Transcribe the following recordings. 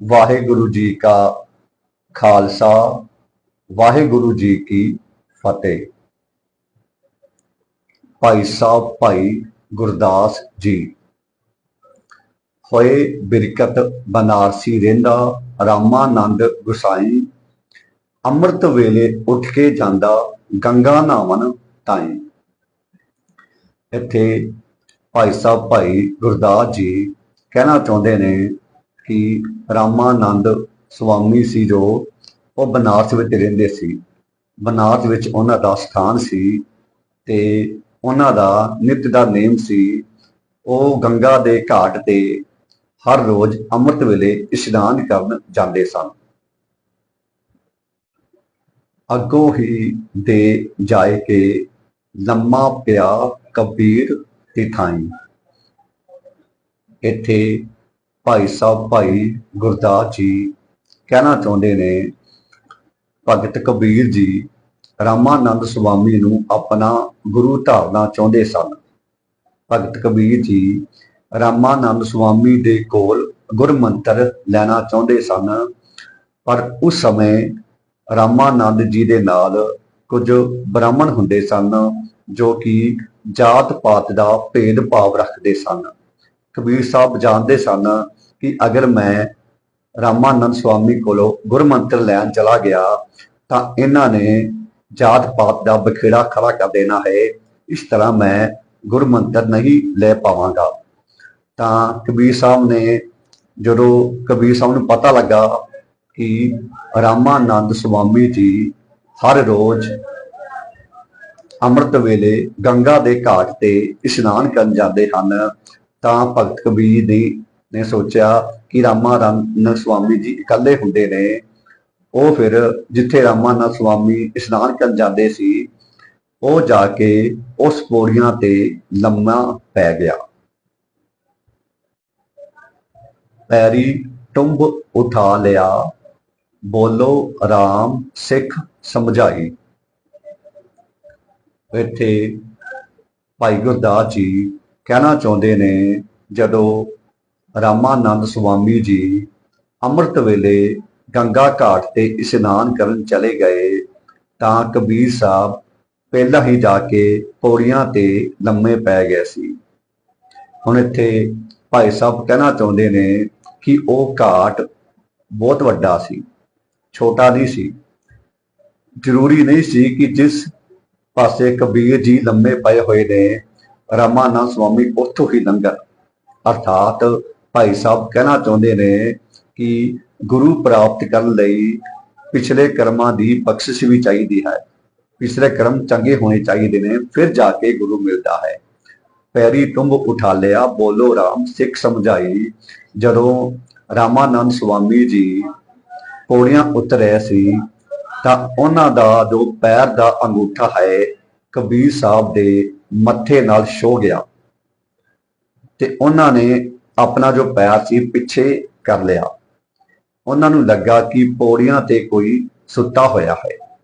ਵਾਹਿਗੁਰੂ ਜੀ ਕਾ ਖਾਲਸਾ, ਵਾਹਿਗੁਰੂ ਜੀ ਕੀ ਫਤਿਹ। ਭਾਈ ਸਾਹਿਬ, ਭਾਈ ਗੁਰਦਾਸ ਜੀ, ਹੋਏ ਬਿਰਕਤ ਬਨਾਰਸੀ ਰਹਿੰਦਾ ਰਾਮਾਨੰਦ ਗੁਸਾਈ, ਅੰਮ੍ਰਿਤ ਵੇਲੇ ਉੱਠ ਕੇ ਜਾਂਦਾ ਗੰਗਾ ਨਾਵਨ ਤਾਈ। ਇੱਥੇ ਭਾਈ ਸਾਹਿਬ, ਭਾਈ ਗੁਰਦਾਸ ਜੀ ਕਹਿਣਾ ਚਾਹੁੰਦੇ ਨੇ ਕਿ ਰਾਮਾਨੰਦ ਸੁਆਮੀ ਸੀ ਜੋ ਉਹ ਬਨਾਰਸ ਵਿੱਚ ਰਹਿੰਦੇ ਸੀ। ਬਨਾਰਸ ਵਿੱਚ ਉਹਨਾਂ ਦਾ ਸਥਾਨ ਸੀ ਤੇ ਉਹਨਾਂ ਦਾ ਨਿਤ ਦਾ ਨੇਮ ਸੀ। ਉਹ ਗੰਗਾ ਦੇ ਘਾਟ ਤੇ ਹਰ ਰੋਜ਼ ਅੰਮ੍ਰਿਤ ਵੇਲੇ ਇਸ਼ਨਾਨ ਕਰਨ ਜਾਂਦੇ ਸਨ। ਅੱਗੋਂ ਹੀ ਦੇ ਜਾਏ ਕੇ ਲੰਮਾ ਪਿਆ ਕਬੀਰ ਤਿਥਾਈ ਇੱਥੇ ਭਾਈ ਸਾਹਿਬ, ਭਾਈ ਗੁਰਦਾਸ ਜੀ ਕਹਿਣਾ ਚਾਹੁੰਦੇ ਨੇ, ਭਗਤ ਕਬੀਰ ਜੀ, ਰਾਮਾਨੰਦ ਸੁਆਮੀ ਨੂੰ ਆਪਣਾ ਗੁਰੂ ਧਾਰਨਾ ਚਾਹੁੰਦੇ ਸਨ। ਭਗਤ ਕਬੀਰ ਜੀ ਰਾਮਾਨੰਦ ਸੁਆਮੀ ਦੇ ਕੋਲ ਗੁਰਮੰਤਰ ਲੈਣਾ ਚਾਹੁੰਦੇ ਸਨ, ਪਰ ਉਸ ਸਮੇਂ ਰਾਮਾਨੰਦ ਜੀ ਦੇ ਨਾਲ ਕੁਝ ਬ੍ਰਾਹਮਣ ਹੁੰਦੇ ਸਨ, ਜੋ ਕਿ ਜਾਤ ਪਾਤ ਦਾ ਭੇਦ ਭਾਵ ਰੱਖਦੇ ਸਨ। ਕਬੀਰ ਸਾਹਿਬ ਜਾਣਦੇ ਸਨ ਕਿ ਅਗਰ ਮੈਂ ਰਾਮਾਨੰਦ ਸਵਾਮੀ ਕੋਲੋਂ ਗੁਰਮੰਤਰ ਲੈਣ ਚਲਾ ਗਿਆ, ਤਾਂ ਇਹਨਾਂ ਨੇ ਜਾਤ ਪਾਤ ਦਾ ਬਖੇੜਾ ਖੜਾ ਕਰ ਦੇਣਾ ਹੈ। ਇਸ ਤਰ੍ਹਾਂ ਮੈਂ ਗੁਰਮੰਤਰ ਨਹੀਂ ਲੈ ਪਾਵਾਂਗਾ। ਤਾਂ ਕਬੀਰ ਸਾਹਿਬ ਨੇ ਜਦੋਂ ਕਬੀਰ ਸਾਹਿਬ ਨੂੰ ਪਤਾ ਲੱਗਾ ਕਿ ਰਾਮਾਨੰਦ ਸਵਾਮੀ ਜੀ ਹਰ ਰੋਜ਼ ਅੰਮ੍ਰਿਤ ਵੇਲੇ ਗੰਗਾ ਦੇ ਘਾਟ ਤੇ ਇਸ਼ਨਾਨ ਕਰਨ ਜਾਂਦੇ ਹਨ ਤਾਂ ਭਗਤ ਕਬੀਰ ਨੇ ਨੇ ਸੋਚਿਆ ਕਿ ਰਾਮਾ ਰਾਮਾਨੰਦ ਸੁਆਮੀ ਜੀ ਇਕੱਲੇ ਹੁੰਦੇ ਨੇ। ਉਹ ਫਿਰ ਜਿੱਥੇ ਰਾਮਾਨੰਦ ਸੁਆਮੀ ਇਸ਼ਨਾਨ ਕਰਨ ਜਾਂਦੇ ਸੀ, ਉਹ ਜਾ ਕੇ ਉਸ ਪੌੜੀਆਂ ਤੇ ਲੰਮਾ ਪੈ ਗਿਆ। ਪੈਰੀ ਟੁੰਬ ਉਠਾ ਲਿਆ, ਬੋਲੋ, ਰਾਮ, ਸਿੱਖ ਸਮਝਾਈ। ਇੱਥੇ ਭਾਈ ਗੁਰਦਾਸ ਜੀ ਕਹਿਣਾ ਚਾਹੁੰਦੇ ਨੇ, ਜਦੋਂ ਰਾਮਾਨੰਦ ਸੁਆਮੀ ਜੀ ਅੰਮ੍ਰਿਤ ਵੇਲੇ ਗੰਗਾ ਘਾਟ ਤੇ ਇਸ਼ਨਾਨ ਕਰਨ ਚਲੇ ਗਏ, ਤਾਂ ਕਬੀਰ ਸਾਹਿਬ ਪਹਿਲਾਂ ਹੀ ਜਾ ਕੇ ਪੌੜੀਆਂ ਤੇ ਲੰਮੇ ਪੈ ਗਏ ਸੀ। ਹੁਣ ਇੱਥੇ ਭਾਈ ਸਾਹਿਬ ਕਹਿਣਾ ਚਾਹੁੰਦੇ ਨੇ ਕਿ ਉਹ ਘਾਟ ਬਹੁਤ ਵੱਡਾ ਸੀ, ਛੋਟਾ ਨਹੀਂ ਸੀ। ਜ਼ਰੂਰੀ ਨਹੀਂ ਸੀ ਕਿ ਜਿਸ ਪਾਸੇ ਕਬੀਰ ਜੀ ਲੰਮੇ ਪਏ ਹੋਏ ਨੇ ਰਾਮਾਨੰਦ ਸੁਆਮੀ ਉੱਥੋਂ ਹੀ ਲੰਗਰ ਅਰਥਾਤ ਭਾਈ ਸਾਹਿਬ ਕਹਿਣਾ ਚਾਹੁੰਦੇ ਨੇ ਕਿ ਗੁਰੂ ਪ੍ਰਾਪਤ ਕਰਨ ਲਈ ਪਿਛਲੇ ਕਰਮਾਂ ਦੀ ਬਖਸ਼ਿਸ਼ ਵੀ ਚਾਹੀਦੀ ਹੈ। ਪਿਛਲੇ ਕਰਮ ਚੰਗੇ ਹੋਣੇ ਚਾਹੀਦੇ ਨੇ, ਫਿਰ ਜਾ ਕੇ ਗੁਰੂ ਮਿਲਦਾ ਹੈ। ਪੈਰੀ ਤੁੰਬ ਉਠਾ ਲਿਆ, ਬੋਲੋ ਰਾਮ, ਸਿੱਖ ਸਮਝਾਈ। ਜਦੋਂ ਰਾਮਾਨੰਦ ਸੁਆਮੀ ਜੀ ਪੌੜੀਆਂ ਉਤਰੇ ਸੀ, ਤਾਂ ਉਹਨਾਂ ਦਾ ਜੋ ਪੈਰ ਦਾ ਅੰਗੂਠਾ ਹੈ, ਕਬੀਰ ਸਾਹਿਬ ਦੇ ਮੱਥੇ ਨਾਲ ਛੋ ਗਿਆ। ਤੇ ਉਹਨਾਂ ਨੇ ਆਪਣਾ ਜੋ ਪੈਰ ਸੀ ਪਿੱਛੇ ਕਰ ਲਿਆ। ਉਹਨਾਂ ਨੂੰ ਲੱਗਾ ਕਿ ਪੌੜੀਆਂ ਤੇ ਕੋਈ ਸੁੱਤਾ ਹੋਇਆ ਹੈ।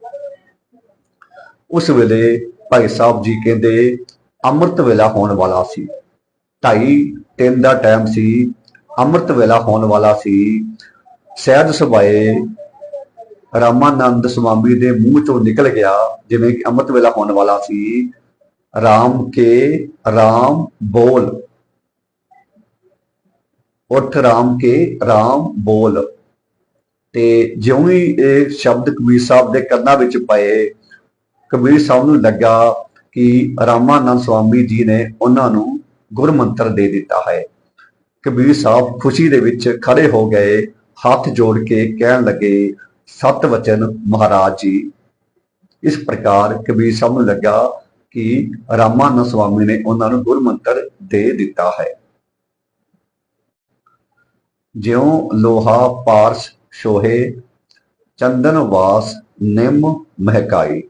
ਉਸ ਵੇਲੇ ਭਾਈ ਸਾਹਿਬ ਜੀ ਕਹਿੰਦੇ, ਅੰਮ੍ਰਿਤ ਵੇਲਾ ਹੋਣ ਵਾਲਾ ਸੀ। ਢਾਈ ਤਿੰਨ ਦਾ ਟਾਈਮ ਸੀ। ਅੰਮ੍ਰਿਤ ਵੇਲਾ ਹੋਣ ਵਾਲਾ ਸੀ। ਸਹਿਜ ਸੁਭਾਏ ਰਾਮਾਨੰਦ ਸੁਆਮੀ ਦੇ ਮੂੰਹ ਚੋਂ ਨਿਕਲ ਗਿਆ। ਜਿਵੇਂ ਕਿ ਅੰਮ੍ਰਿਤ ਵੇਲਾ ਹੋਣ ਵਾਲਾ ਸੀ। ਰਾਮ ਕੇ ਰਾਮ ਬੋਲ। ਉੱਠ ਰਾਮ ਕੇ ਰਾਮ ਬੋਲ। ਤੇ ਜਿਉਂ ਹੀ ਇਹ ਸ਼ਬਦ ਕਬੀਰ ਸਾਹਿਬ ਦੇ ਕੰਨਾਂ ਵਿੱਚ ਪਏ, ਕਬੀਰ ਸਾਹਿਬ ਨੂੰ ਲੱਗਾ ਕਿ ਰਾਮਾਨੰਦ ਸਵਾਮੀ ਜੀ ਨੇ ਉਹਨਾਂ ਨੂੰ ਗੁਰਮੰਤਰ ਦੇ ਦਿੱਤਾ ਹੈ। ਕਬੀਰ ਸਾਹਿਬ ਖੁਸ਼ੀ ਦੇ ਵਿੱਚ ਖੜੇ ਹੋ ਗਏ, ਹੱਥ ਜੋੜ ਕੇ ਕਹਿਣ ਲੱਗੇ, ਸਤ ਵਚਨ ਮਹਾਰਾਜ ਜੀ। ਇਸ ਪ੍ਰਕਾਰ ਕਬੀਰ ਸਾਹਿਬ ਨੂੰ ਲੱਗਾ ਕਿ ਰਾਮਾਨੰਦ ਸੁਆਮੀ ਨੇ ਉਹਨਾਂ ਨੂੰ ਗੁਰਮੰਤਰ ਦੇ ਦਿੱਤਾ ਹੈ। ਜਿਉ ਲੋਹਾ, ਪਾਰਸ ਸ਼ੋਹੇ ਚੰਦਨ ਵਾਸ ਨਿੰਮ ਮਹਿਕਾਈ।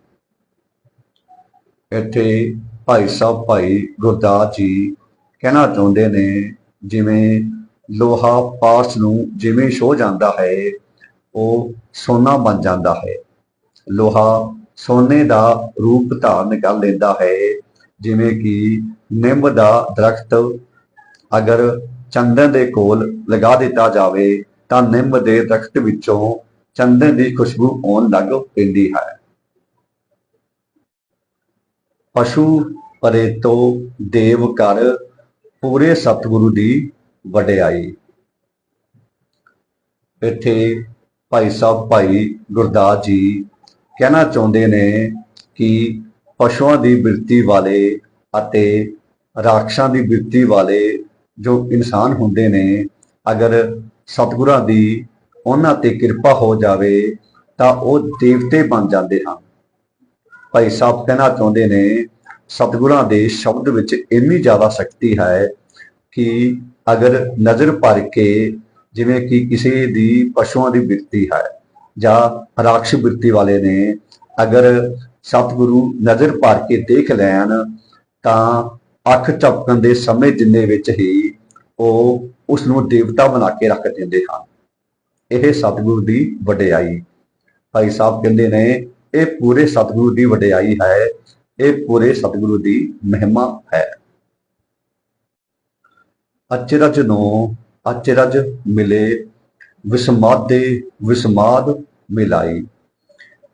ਇੱਥੇ ਭਾਈ ਸਾਹਿਬ, ਭਾਈ ਗੁਰਦਾਸ ਜੀ ਕਹਿਣਾ ਚਾਹੁੰਦੇ ਨੇ, ਜਿਵੇਂ ਲੋਹਾ, ਪਾਰਸ ਨੂੰ ਜਿਵੇਂ ਛੋ ਜਾਂਦਾ ਹੈ, ਉਹ ਸੋਨਾ ਬਣ ਜਾਂਦਾ ਹੈ। ਲੋਹਾ ਸੋਨੇ ਦਾ ਰੂਪ ਧਾਰਨ ਕਰ ਲੈਂਦਾ ਹੈ, ਜਿਵੇਂ ਕਿ ਨਿੰਮ ਦਾ ਦਰਖਤ ਅਗਰ ਚੰਦਨ ਦੇ ਕੋਲ ਲਗਾ ਦਿੱਤਾ ਜਾਵੇ, ਤਾਂ ਨਿੰਮ ਦੇ ਦਰਖਤ ਵਿੱਚੋਂ ਚੰਦਨ ਦੀ ਖੁਸ਼ਬੂ ਆਉਣ ਲੱਗ ਪੈਂਦੀ ਹੈ। ਪਸ਼ੂ ਪਰੇ ਤੋਂ ਦੇਵ ਕਰ ਪੂਰੇ ਸਤਿਗੁਰੂ ਦੀ ਵਡਿਆਈ। ਇੱਥੇ ਭਾਈ ਸਾਹਿਬ ਭਾਈ ਗੁਰਦਾਸ ਜੀ ਕਹਿਣਾ ਚਾਹੁੰਦੇ ਨੇ ਕਿ ਪਸ਼ੂਆਂ ਦੀ ਬਿਰਤੀ ਵਾਲੇ ਅਤੇ ਰਾਖਸ਼ਾਂ ਦੀ ਬਿਰਤੀ ਵਾਲੇ ਜੋ ਇਨਸਾਨ ਹੁੰਦੇ ਨੇ, ਅਗਰ ਸਤਿਗੁਰਾਂ ਦੀ ਉਹਨਾਂ ਤੇ ਕਿਰਪਾ ਹੋ ਜਾਵੇ, ਤਾਂ ਉਹ ਦੇਵਤੇ ਬਣ ਜਾਂਦੇ ਹਨ। ਭਾਈ ਸਾਹਿਬ ਕਹਿਣਾ ਚਾਹੁੰਦੇ ਨੇ, ਸਤਿਗੁਰਾਂ ਦੇ ਸ਼ਬਦ ਵਿੱਚ ਇੰਨੀ ਜ਼ਿਆਦਾ ਸ਼ਕਤੀ ਹੈ ਕਿ ਅਗਰ ਨਜ਼ਰ ਭਰ ਕੇ ਜਿਵੇਂ ਕਿ ਕਿਸੇ ਦੀ ਪਸ਼ੂਆਂ ਦੀ ਬਿਰਤੀ ਹੈ ਜਾਂ ਰਾਖਸ਼ ਬਿਰਤੀ ਵਾਲੇ ਨੇ ਅਗਰ ਸਤਿਗੁਰੂ ਨਜ਼ਰ ਭਰ ਕੇ ਦੇਖ ਲੈਣ, ਤਾਂ ਅੱਖ ਝਪਕਣ ਦੇ ਸਮੇਂ ਜਿੰਨੇ ਵਿੱਚ ਹੀ ਉਹ ਉਸ ਨੂੰ ਦੇਵਤਾ ਬਣਾ ਕੇ ਰੱਖ ਦਿੰਦੇ ਹਨ। ਇਹ ਸਤਿਗੁਰੂ ਦੀ ਵਡਿਆਈ। ਭਾਈ ਸਾਹਿਬ ਕਹਿੰਦੇ ਨੇ, ਇਹ ਪੂਰੇ ਸਤਿਗੁਰੂ ਦੀ ਵਡਿਆਈ ਹੈ, ਇਹ ਪੂਰੇ ਸਤਿਗੁਰੂ ਦੀ ਮਹਿਮਾ ਹੈ। ਅਚਰਜ ਨੂੰ ਅਚਰਜ ਮਿਲੇ ਵਿਸਮਾਦੇ ਵਿਸਮਾਦ ਮਿਲਾਈ।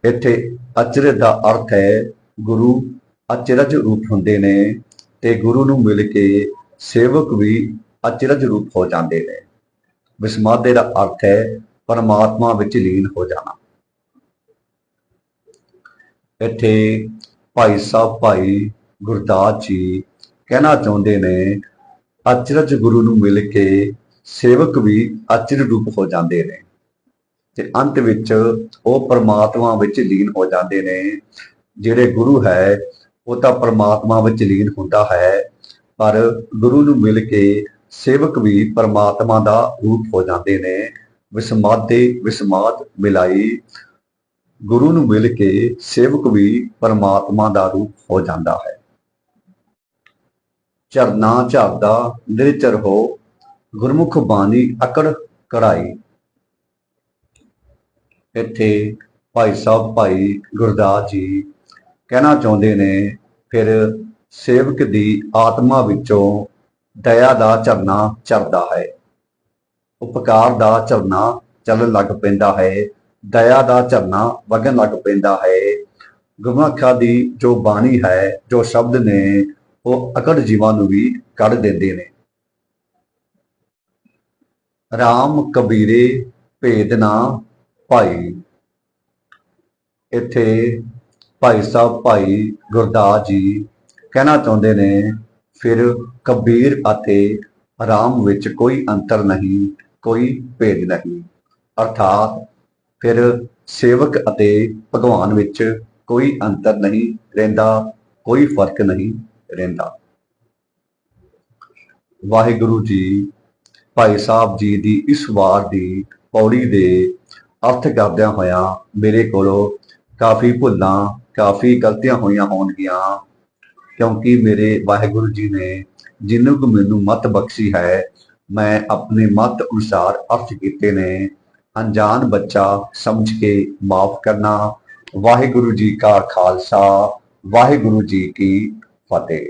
ਇੱਥੇ ਅਚਰਜ ਦਾ ਅਰਥ ਹੈ, ਗੁਰੂ ਅਚਰਜ ਰੂਪ ਹੁੰਦੇ ਨੇ ਤੇ ਗੁਰੂ ਨੂੰ ਮਿਲ ਕੇ ਸੇਵਕ ਵੀ ਅਚਰਜ ਰੂਪ ਹੋ ਜਾਂਦੇ ਨੇ। ਵਿਸਮਾਦੇ ਦਾ ਅਰਥ ਹੈ, ਪਰਮਾਤਮਾ ਵਿੱਚ ਲੀਨ ਹੋ ਜਾਣਾ। ਇੱਥੇ ਭਾਈ ਸਾਹਿਬ, ਭਾਈ ਗੁਰਦਾਸ ਜੀ ਕਹਿਣਾ ਚਾਹੁੰਦੇ ਨੇ, ਅਚਰਜ ਗੁਰੂ ਨੂੰ ਮਿਲ ਕੇ ਸੇਵਕ ਵੀ ਅਚਰਜ ਰੂਪ ਹੋ ਜਾਂਦੇ ਨੇ। ਤੇ ਅੰਤ ਵਿੱਚ ਉਹ ਪਰਮਾਤਮਾ ਵਿੱਚ ਲੀਨ ਹੋ ਜਾਂਦੇ ਨੇ। ਜਿਹੜੇ ਗੁਰੂ ਹੈ, ਉਹ ਤਾਂ ਪਰਮਾਤਮਾ ਵਿੱਚ ਲੀਨ ਹੁੰਦਾ ਹੈ। ਪਰ ਗੁਰੂ ਨੂੰ ਮਿਲ ਕੇ ਸੇਵਕ ਵੀ ਪਰਮਾਤਮਾ ਦਾ ਰੂਪ ਹੋ ਜਾਂਦੇ ਨੇ। ਵਿਸਮਾਦੇ ਵਿਸਮਾਦ ਮਿਲਾਈ। ਗੁਰੂ ਨੂੰ ਮਿਲ ਕੇ ਸੇਵਕ ਵੀ ਪਰਮਾਤਮਾ ਦਾ ਰੂਪ ਹੋ ਜਾਂਦਾ ਹੈ। ਚਰਨਾ ਝਾਰਦਾ ਨਿਰਚਰ ਹੋ ਗੁਰਮੁਖ ਬਾਣੀ ਅਕੜ ਕੜਾਈ। ਇੱਥੇ ਭਾਈ ਸਾਹਿਬ ਭਾਈ ਗੁਰਦਾਸ ਜੀ ਕਹਿਣਾ ਚਾਹੁੰਦੇ ਨੇ, ਫਿਰ ਸੇਵਕ ਦੀ ਆਤਮਾ ਵਿੱਚੋਂ ਦਇਆ ਦਾ ਝਰਨਾ ਚੱਲਦਾ ਹੈ, ਉਪਕਾਰ ਦਾ ਝਰਨਾ ਚੱਲਣ ਲੱਗ ਪੈਂਦਾ ਹੈ, ਦਇਆ ਦਾ ਝਰਨਾ ਵਗਣ ਲੱਗ ਪੈਂਦਾ ਹੈ। ਗੁਰਮੁਖਾਂ ਦੀ ਜੋ ਬਾਣੀ ਹੈ, ਜੋ ਸ਼ਬਦ ਨੇ, ਉਹ ਅਕੜ ਜੀਵਾਂ ਨੂੰ ਵੀ ਕੱਢ ਦਿੰਦੇ ਨੇ। RAM ਕਬੀਰੇ ਭੇਦ ਨਾ ਭਾਈ। ਇੱਥੇ ਭਾਈ ਸਾਹਿਬ ਭਾਈ ਗੁਰਦਾਸ ਜੀ ਕਹਿਣਾ ਚਾਹੁੰਦੇ ਨੇ, ਫਿਰ ਕਬੀਰ ਅਤੇ ਰਾਮ ਵਿੱਚ ਕੋਈ ਅੰਤਰ ਨਹੀਂ, ਕੋਈ ਭੇਦ ਨਹੀਂ। ਅਰਥਾਤ ਫਿਰ ਸੇਵਕ ਅਤੇ ਭਗਵਾਨ ਵਿੱਚ ਕੋਈ ਅੰਤਰ ਨਹੀਂ ਰਹਿੰਦਾ, ਕੋਈ ਫ਼ਰਕ ਨਹੀਂ ਰਹਿੰਦਾ। ਵਾਹਿਗੁਰੂ ਜੀ ਭਾਈ ਸਾਹਿਬ ਜੀ ਦੀ ਇਸ ਵਾਰ ਦੀ ਪੌੜੀ ਦੇ ਅਰਥ ਕਰਦਿਆਂ ਹੋਇਆਂ ਮੇਰੇ ਕੋਲੋਂ ਕਾਫੀ ਭੁੱਲਾਂ, ਕਾਫੀ ਗਲਤੀਆਂ ਹੋਈਆਂ ਹੋਣਗੀਆਂ, ਕਿਉਂਕਿ ਮੇਰੇ ਵਾਹਿਗੁਰੂ ਜੀ ਨੇ ਜਿੰਨੂੰ ਕੁ ਮੈਨੂੰ ਮਤ ਬਖਸ਼ੀ ਹੈ, ਮੈਂ ਆਪਣੇ ਮਤ ਅਨੁਸਾਰ ਅਰਥ ਕੀਤੇ ਨੇ। ਅਣਜਾਣ ਬੱਚਾ ਸਮਝ ਕੇ ਮਾਫ ਕਰਨਾ, ਵਾਹਿਗੁਰੂ ਜੀ ਕਾ ਖਾਲਸਾ, ਵਾਹਿਗੁਰੂ ਜੀ ਕੀ ਫਤਿਹ।